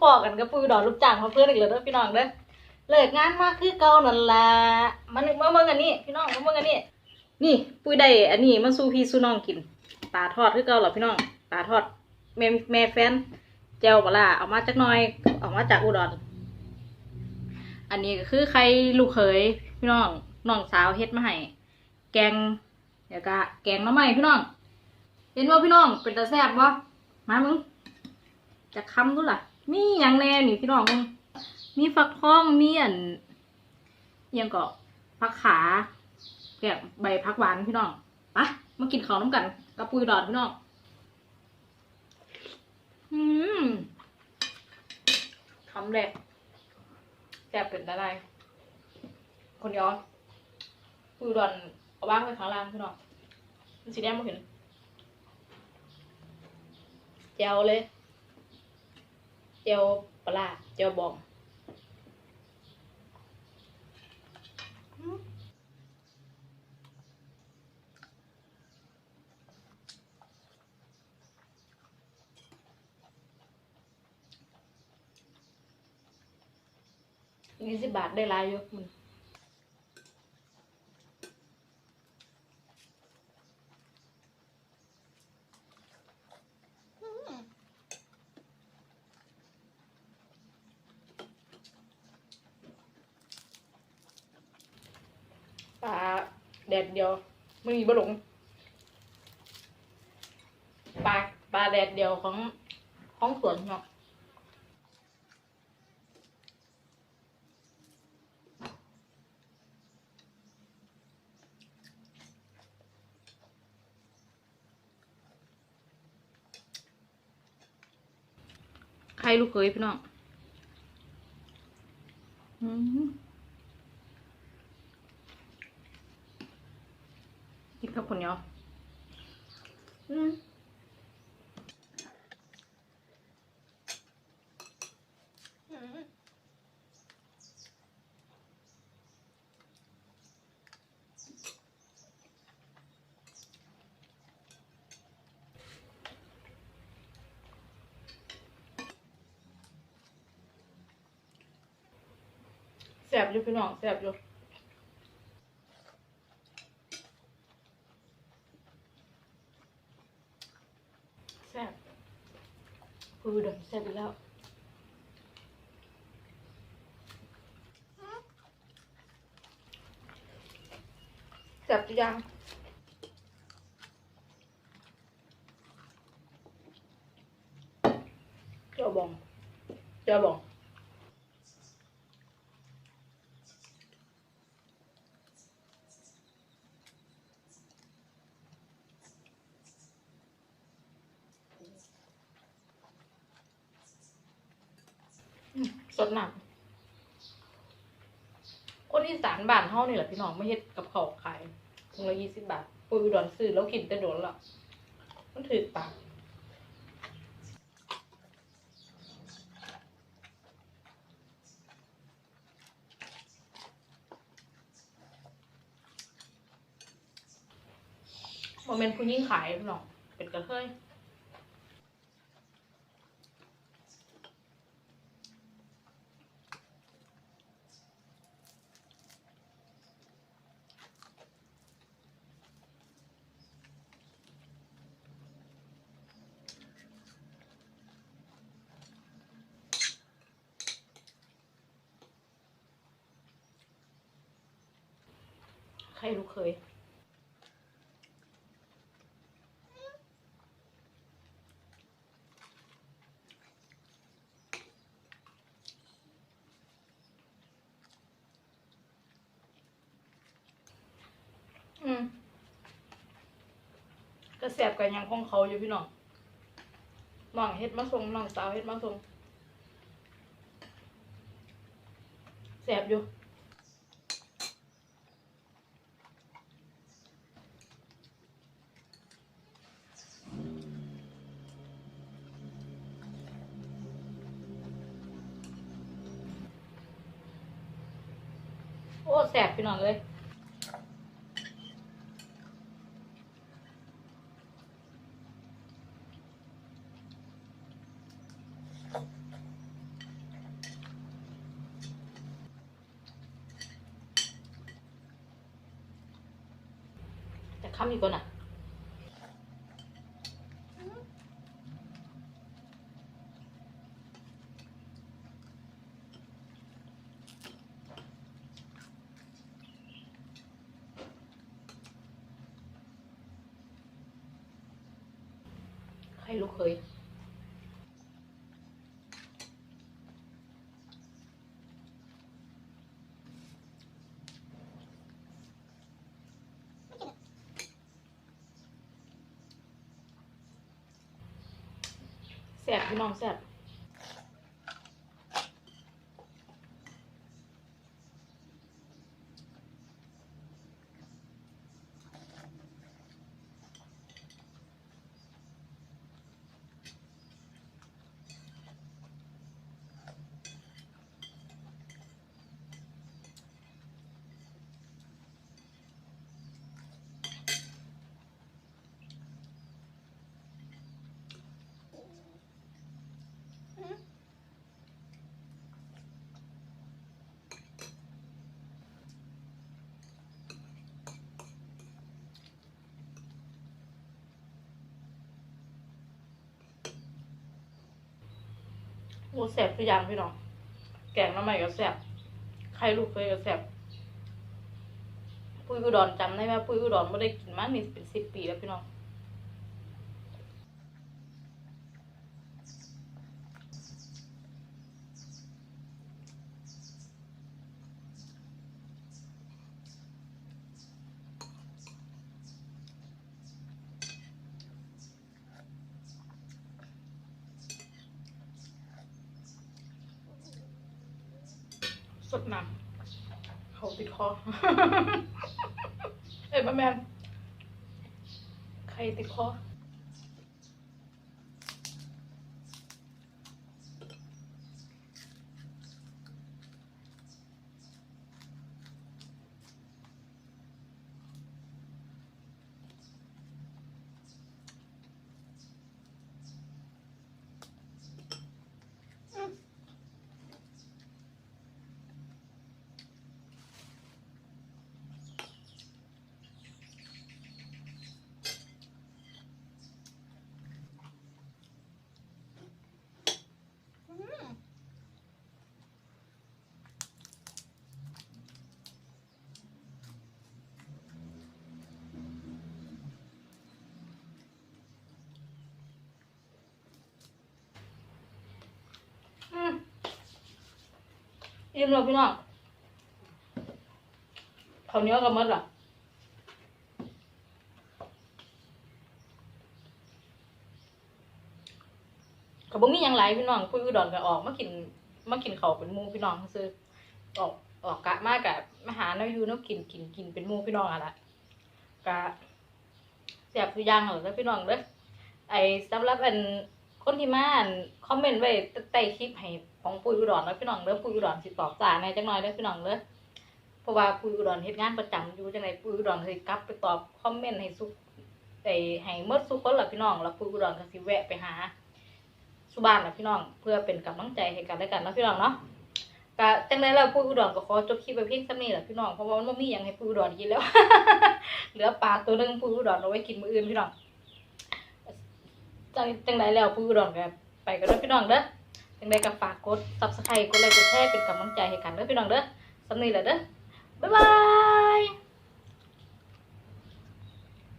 พอกันกับปุยดอนลูกจ้างมาเพื่อนอีกแล้วเด้อพี่น้องเด้อเลิกงานมากคือเก่านั่นละมานึกมาเบิ่งอันนี้พี่น้องมาเบิ่งอันนี้นี่ปุยได้อันนี้มาสู่พี่สู่น้องกินปลาทอดคือเก่าเหรอพี่น้องปลาทอดแม่แม่แฟนเจียวปลาร้าเอามาจากน้อยเอามาจากอุดรอันนี้ก็คือใครลูกเขยพี่น้องน้องสาวเฮ็ดมาให้แกงเดี๋ยวก็แกงน้ำใหม่พี่น้อง เห็นว่าพี่น้องเป็นตาแซ่บวะมามึงจะคำดูล่ะ มีหยังแน่นี่พี่น้องมึงมีฟักทองมีอันอิหยังก็ผักขาแกะใบผักหวานพี่น้องไปะมากินข้าวน้ำกันกับปุยดอดพี่น้องอืมคำแรกแซ่บเป็นอะไรคนย้อนปุยดอนเอาว่างไว้ข้างล่างพี่น้องมันสีแดงมาเห็นเจียวเลย จียวปลาเจียวบองยี่สิบบาทได้หลายอยู่มึงปลา แดดเดียวไมันมีบะหลงปลาปลาแดดเดียวของของสวนเนาะใครลูกเคยพี่น้อง อืมกินข้าว คนเดียวอืมแสบอยู่พี่น้องแสบอยู่แสบ คือเดิมแสร็จแล้วแสบจียังเจ้าบองเจ้าบอง สดหนักคนอีสานบ้านเฮานี่แหละพี่น้องไม่เฮ็ดกับข้าวขายถุงละยี่สิบบาทปุยอุดรซื้อแล้วกินแต่โดนละมันถือปากโมเมนต์ผู้ยิ่งขายพี่น้องเป็นกระเทย ใครรู้เคย อืมก็แสบกันยังของเขาอยู่พี่น้องน้องเฮ็ดมาส่งน้องสาวเฮ็ดมาส่งแสบอยู่ ซ่บไปน้องเลยจะค้ำอีกก่อนอะ ให้ลูกเคยแสบพี่น้องแสบ โอ้แสบพยายามพี่น้อง แกงน้ำใหม่ก็แสบไข่ลูกเคยก็แสบปุ้ยอุดรจำได้ไหมปุ้ยอุดรไม่ได้กินมานี่เป็นสิบปีแล้วพี่น้อง สดน้ำเขาติดคอ เอ้ยมาแมนใครติดคอ อืม อิ่มแล้วพี่น้องข้าวเหนียวกับมัดล่ะก็บ่มีหยังหลายพี่น้องคุยอุดรก็ออกมากินมากินข้าวเป็นหมู่พี่น้องซื่อออกออกกะมากกะมาหาแนวอยู่แนวกินกินกินเป็นหมู่พี่น้องอะล่ะกะแซ่บทุกอย่างเหรอเด้อพี่น้องเด้อไอ้สำหรับอันคนที่มาอั่นคอมเมนต์ไว้ใต้คลิปให้ ของปุยอุดรแล้วพี่น้องเด้อปุยอุดรสิตอบจ่าในจังหน่อยเด้อพี่น้องเด้อเพราะว่าปุยอุดรเฮ็ดงานประจำอยู่จังไดปุยอุดรสิกลับไปตอบคอมเมนต์ให้สุไอ้ให้หมดทุกคนละพี่น้องแล้วปุยอุดรก็สิแวะไปหาสุบ้านละพี่น้อง เพื่อเป็นกำลังใจให้กันและกันนะพี่น้องเนาะก็จังไดแล้วปุยอุดรก็ขอจบคลิปไปเพียงเท่านี้แหละพี่น้องเพราะว่ามันมีหยังให้ปุยอุดรกินแล้วเหลือปลาตัวหนึงปุยอุดรเอาไว้กินมื้ออื่นพี่น้องจังจังไดแล้วผู้อุดรก็ไปกันเด้อพี่น้องเด้อ ยังไงก็ฝากกด Subscribe กดไลค์กดแชร์เป็นกำลังใจให้กันเด้อพี่น้องเด้อสำนีแหละเด้อบ๊ายบาย